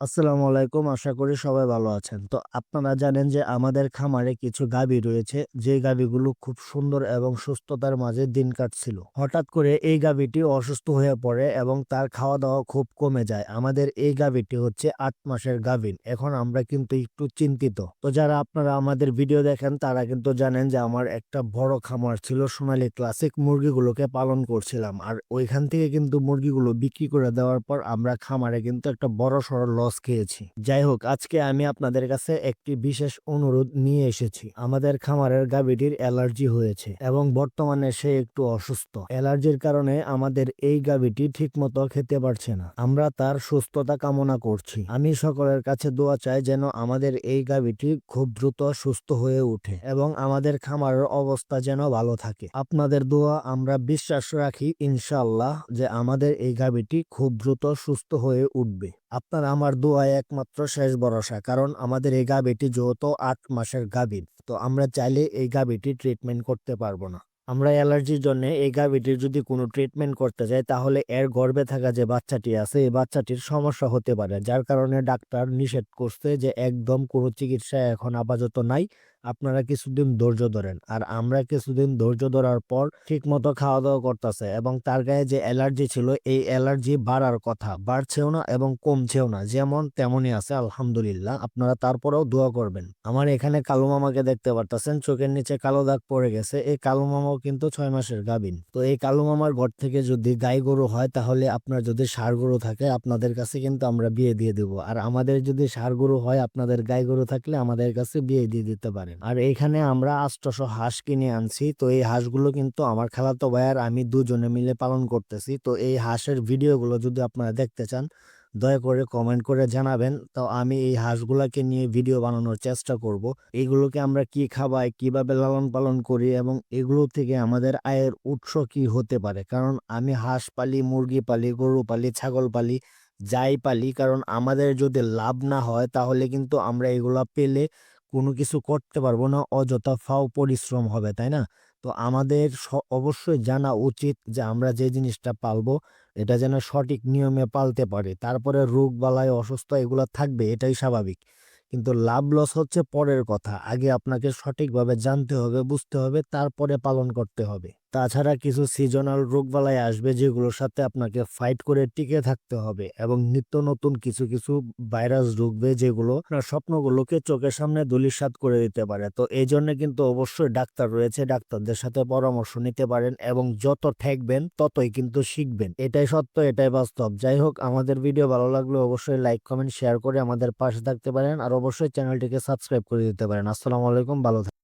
আসসালামু আলাইকুম। আশা করি সবাই ভালো আছেন। তো আপনারা জানেন যে আমাদের খামারে কিছু গাভী রয়েছে, যে গাভীগুলো খুব সুন্দর এবং সুস্থতার মাঝে দিন কাটছিল। হঠাৎ করে এই গাভীটি অসুস্থ হয়ে পড়ে এবং তার খাওয়া দাওয়া খুব কমে যায়। আমাদের এই গাভীটি হচ্ছে আট মাসের গাভীন এখন আমরা কিন্তু একটু চিন্তিত। তো যারা আপনারা আমাদের ভিডিও দেখেন, তারা কিন্তু জানেন যে আমার একটা বড় খামার ছিল সোনালি ক্লাসিক মুরগিগুলোকে পালন করছিলাম। আর ওইখান থেকে কিন্তু মুরগিগুলো বিক্রি করে দেওয়ার পর আমরা খামারে কিন্তু একটা বড় সড়ো লস খেয়েছি। যাই হোক আজকে আমি আপনাদের কাছে একটি বিশেষ অনুরোধ নিয়ে এসেছি। আমাদের খামারের গাভীটির অ্যালার্জি হয়েছে এবং বর্তমানে সে একটু অসুস্থ। অ্যালার্জির কারণে আমাদের এই গাভীটি ঠিকমতো খেতে পারছে না। আমরা তার সুস্থতা কামনা করছি। আমি সকলের কাছে দোয়া চাই যেন আমাদের এই গাভীটি খুব দ্রুত সুস্থ হয়ে ওঠে এবং আমাদের খামারের অবস্থা যেন ভালো থাকে। আপনাদের দোয়া আমরা বিশ্বাস রাখি ইনশাল্লাহ যে আমাদের এই গাভীটি খুব দ্রুত সুস্থ হয়ে উঠবে। আপনার, আমার দোয়ায় একমাত্র শেষ ভরসা। কারণ আমাদের এই গাভীটি যেহেতু আট মাসের গাভীর তো আমরা চাইলে এই গাভীটি ট্রিটমেন্ট করতে পারব না। আমরা অ্যালার্জির জন্য এই গাভীটির যদি কোনো ট্রিটমেন্ট করতে যাই, তাহলে এর গর্ভে থাকা যে বাচ্চাটি আছে, এই বাচ্চাটির সমস্যা হতে পারে। যার কারণে ডাক্তার নিষেধ করছে যে, একদম কোনো চিকিৎসা এখন আপাতত নাই। আপনারা কিছুদিন ধৈর্য ধরেন। আর আমরা কিছুদিন ধৈর্য ধরার পর ঠিক মতো খাওয়া দাওয়া করতেছে এবং তার গায়ে যে অ্যালার্জি ছিল, এই অ্যালার্জি বাড়ার কথা বাড়ছেও না এবং কমছেও না, যেমন তেমনই আছে, আলহামদুলিল্লাহ। আপনারা তারপরেও দোয়া করবেন। আমার এখানে কালো মামাকে দেখতে পারতেছেন, চোখের নিচে কালো দাগ পড়ে গেছে। এই কালো মামাও কিন্তু ছয় মাসের গাবিন তো এই কালো মামার ঘর থেকে যদি গাই গরু হয়, তাহলে আপনার যদি সার গরু থাকে, আপনাদের কাছে কিন্তু আমরা বিয়ে দিয়ে দেবো। আর আমাদের যদি সার গরু হয়, আপনাদের গাই গরু থাকলে আমাদের কাছে বিয়ে দিয়ে দিতে পারেন। আর এখানে আমরা আষ্টশো হাঁস কিনে আনছি। তো এই হাঁসগুলো কিন্তু আমার খালাতো ভাই আর আমি দুজনে মিলে পালন করতেছি। তো এই হাঁসের ভিডিওগুলো যদি আপনারা দেখতে চান, দয়া করে কমেন্ট করে জানাবেন। তো আমি এই হাঁসগুলাকে নিয়ে ভিডিও বানানোর চেষ্টা করব। এগুলোকে আমরা কি খাওয়াই কীভাবে লালন পালন করি এবং এগুলো থেকে আমাদের আয়ের উৎস কি হতে পারে? কারণ আমি হাঁস পালি, মুরগি পালি, গরু পালি, ছাগল পালি, যাই পালি, কারণ আমাদের যদি লাভ না হয়, তাহলে কিন্তু আমরা এগুলো পেলে কোনো কিছু করতে পারব না অযথা ফাও পরিশ্রম হবে, তাই না? তো আমাদের অবশ্যই জানা উচিত যে আমরা যে জিনিসটা পালবো, এটা যেন সঠিক নিয়মে পালতে পারে। তারপরে রোগ বালায় অসুস্থ এগুলো থাকবে, এটাই স্বাভাবিক। কিন্তু লাভ লস হচ্ছে পরের কথা। আগে আপনাকে সঠিকভাবে জানতে হবে, বুঝতে হবে, তারপরে পালন করতে হবে। তাছাড়া কিছু সিজনাল রোগবালাই আসবে যেগুলোর সাথে আপনাকে ফাইট করে টিকে থাকতে হবে এবং নিত্য নতুন কিছু কিছু ভাইরাস ঢুকবে যেগুলো আপনার স্বপ্নগুলোকে চোখের সামনে ধূলিসাৎ করে দিতে পারে। তো এই জন্য কিন্তু অবশ্যই ডাক্তার রয়েছে, ডাক্তারদের সাথে পরামর্শ নিতে পারেন এবং যত ঠেকবেন ততই কিন্তু শিখবেন। এটাই সত্য, এটাই বাস্তব। যাই হোক, আমাদের ভিডিও ভালো লাগলে অবশ্যই লাইক কমেন্ট শেয়ার করে আমাদের পাশে থাকতে পারেন আর অবশ্যই চ্যানেলটিকে সাবস্ক্রাইব করে দিতে পারেন। আসসালামু আলাইকুম, ভালো।